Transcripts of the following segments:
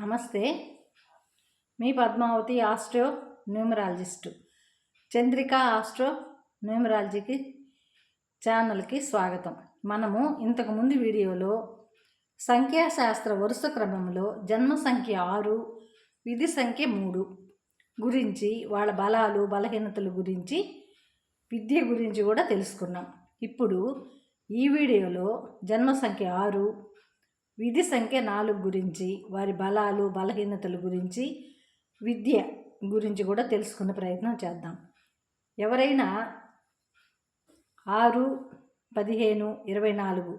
నమస్తే. మీ Padmavathi astro numerologist. Chandrika astro న్యూమరాలజీకి ఛానల్కి స్వాగతం. మనము ఇంతకుముందు వీడియోలో సంఖ్యాశాస్త్ర వరుస క్రమంలో జన్మ సంఖ్య ఆరు విధి సంఖ్య మూడు గురించి వాళ్ళ బలాలు బలహీనతల గురించి విద్య గురించి కూడా తెలుసుకున్నాం. ఇప్పుడు ఈ వీడియోలో జన్మ సంఖ్య ఆరు విధి సంఖ్య నాలుగు గురించి వారి బలాలు బలహీనతల గురించి విద్య గురించి కూడా తెలుసుకునే ప్రయత్నం చేద్దాం. ఎవరైనా ఆరు పదిహేను ఇరవై నాలుగు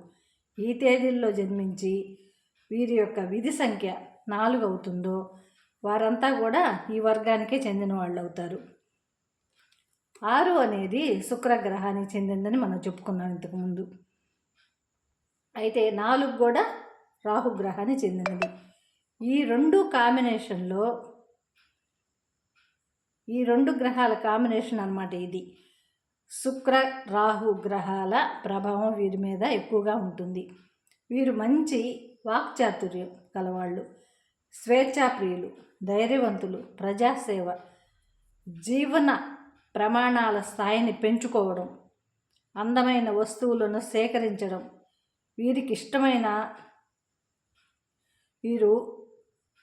ఈ తేదీల్లో జన్మించి వీరి యొక్క విధి సంఖ్య నాలుగు అవుతుందో వారంతా కూడా ఈ వర్గానికే చెందిన వాళ్ళు అవుతారు. ఆరు అనేది శుక్రగ్రహానికి చెందిందని మనం చెప్పుకున్నాం ఇంతకుముందు అయితే నాలుగు కూడా రాహుగ్రహానికి చెందినది. ఈ రెండు కాంబినేషన్లో ఈ రెండు గ్రహాల కాంబినేషన్ అనమాట ఇది. శుక్ర రాహు గ్రహాల ప్రభావం వీరి మీద ఎక్కువగా ఉంటుంది. వీరు మంచి వాక్చాతుర్యం కలవాళ్ళు స్వేచ్ఛాప్రియులు ధైర్యవంతులు ప్రజాసేవ జీవన ప్రమాణాల స్థాయిని పెంచుకోవడం అందమైన వస్తువులను సేకరించడం వీరికి ఇష్టమైన వీరు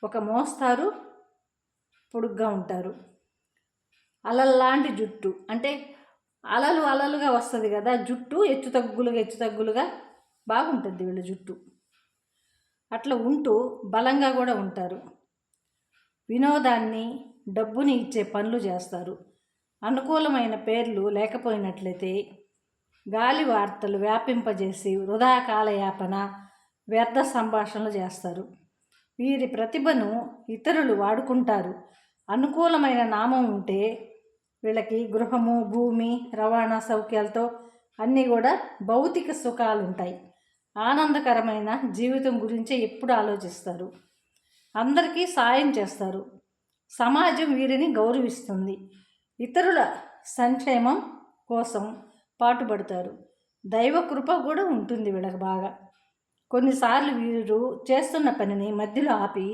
ఒక మోస్తారు పొడుగ్గా ఉంటారు. అలల్లాంటి జుట్టు. అంటే అలలు అలలుగా వస్తుంది కదా జుట్టు ఎచ్చు తగ్గులుగా ఎచ్చు తగ్గులుగా బాగుంటుంది వీళ్ళ జుట్టు. అట్లా ఉంటూ బలంగా కూడా ఉంటారు. వినోదాన్ని డబ్బుని ఇచ్చే పనులు చేస్తారు. అనుకూలమైన పేర్లు లేకపోయినట్లయితే గాలి వార్తలు వ్యాపింపజేసి వృధా కాలయాపన వ్యర్థ సంభాషణలు చేస్తారు. వీరి ప్రతిభను ఇతరులు వాడుకుంటారు. అనుకూలమైన నామం ఉంటే వీళ్ళకి గృహము భూమి రవాణా సౌఖ్యాలతో అన్నీ కూడా భౌతిక సుఖాలు ఉంటాయి ఆనందకరమైన జీవితం గురించి ఎప్పుడు ఆలోచిస్తారు. అందరికీ సాయం చేస్తారు. సమాజం వీరిని గౌరవిస్తుంది. ఇతరుల సంక్షేమం కోసం పాటుపడతారు. దైవ కృప కూడా ఉంటుంది వీళ్ళకి బాగా. కొన్నిసార్లు వీరు చేస్తున్న పనిని మధ్యలో ఆపి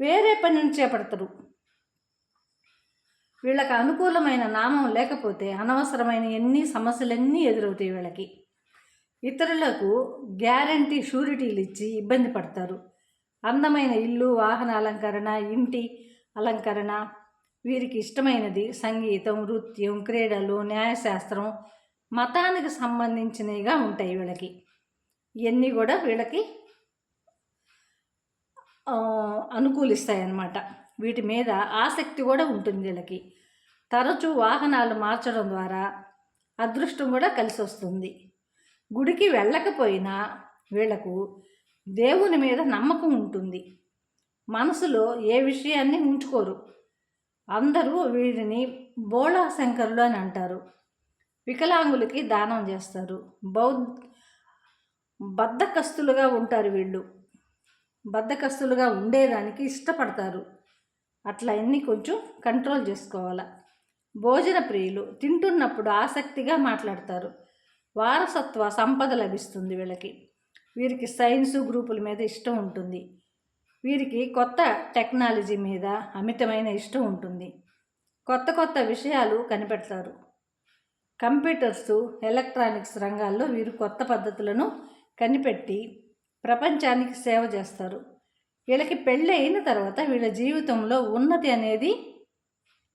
వేరే పనిని చేపడతారు వీళ్ళకి అనుకూలమైన నామం లేకపోతే అనవసరమైన ఎన్ని సమస్యలన్నీ ఎదురవుతాయి వీళ్ళకి. ఇతరులకు గ్యారంటీ షూరిటీలు ఇచ్చి ఇబ్బంది పడతారు. అందమైన ఇల్లు వాహన అలంకరణ ఇంటి అలంకరణ వీరికి ఇష్టమైనది సంగీతం నృత్యం క్రీడలు న్యాయశాస్త్రం మతానికి సంబంధించినవిగా ఉంటాయి వీళ్ళకి. ఇవన్నీ కూడా వీళ్ళకి అనుకూలిస్తాయి అన్నమాట వీటి మీద ఆసక్తి కూడా ఉంటుంది వీళ్ళకి. తరచూ వాహనాలు మార్చడం ద్వారా అదృష్టం కూడా కలిసి వస్తుంది. గుడికి వెళ్ళకపోయినా వీళ్ళకు దేవుని మీద నమ్మకం ఉంటుంది. మనసులో ఏ విషయాన్ని ఉంచుకోరు. అందరూ వీరిని బోళా శంకరులు అని అంటారు. వికలాంగులకి దానం చేస్తారు. బౌద్ధ బద్ధకస్తులుగా ఉంటారు వీళ్ళు. బద్ధకస్తులుగా ఉండేదానికి ఇష్టపడతారు. అట్లా అన్నీ కొంచెం కంట్రోల్ చేసుకోవాలి. భోజన ప్రియులు తింటున్నప్పుడు ఆసక్తిగా మాట్లాడతారు. వారసత్వ సంపద లభిస్తుంది వీళ్ళకి. వీరికి సైన్సు గ్రూపుల మీద ఇష్టం ఉంటుంది. వీరికి కొత్త టెక్నాలజీ మీద అమితమైన ఇష్టం ఉంటుంది. కొత్త కొత్త విషయాలు కనిపెడతారు. కంప్యూటర్స్ ఎలక్ట్రానిక్స్ రంగాల్లో వీరు కొత్త పద్ధతులను కనిపెట్టి ప్రపంచానికి సేవ చేస్తారు. వీళ్ళకి పెళ్ళి అయిన తర్వాత వీళ్ళ జీవితంలో ఉన్నతి అనేది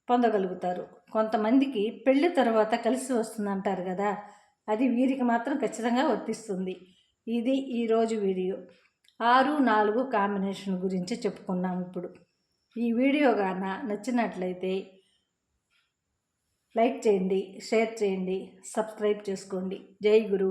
పొందగలుగుతారు. కొంతమందికి పెళ్ళి తర్వాత కలిసి వస్తుంది అంటారు కదా అది వీరికి మాత్రం ఖచ్చితంగా వర్తిస్తుంది. ఇది ఈరోజు వీడియో. ఆరు నాలుగు కాంబినేషన్ గురించి చెప్పుకున్నాం ఇప్పుడు. ఈ వీడియో గాన నచ్చినట్లయితే లైక్ చేయండి షేర్ చేయండి సబ్స్క్రైబ్ చేసుకోండి. జై గురు.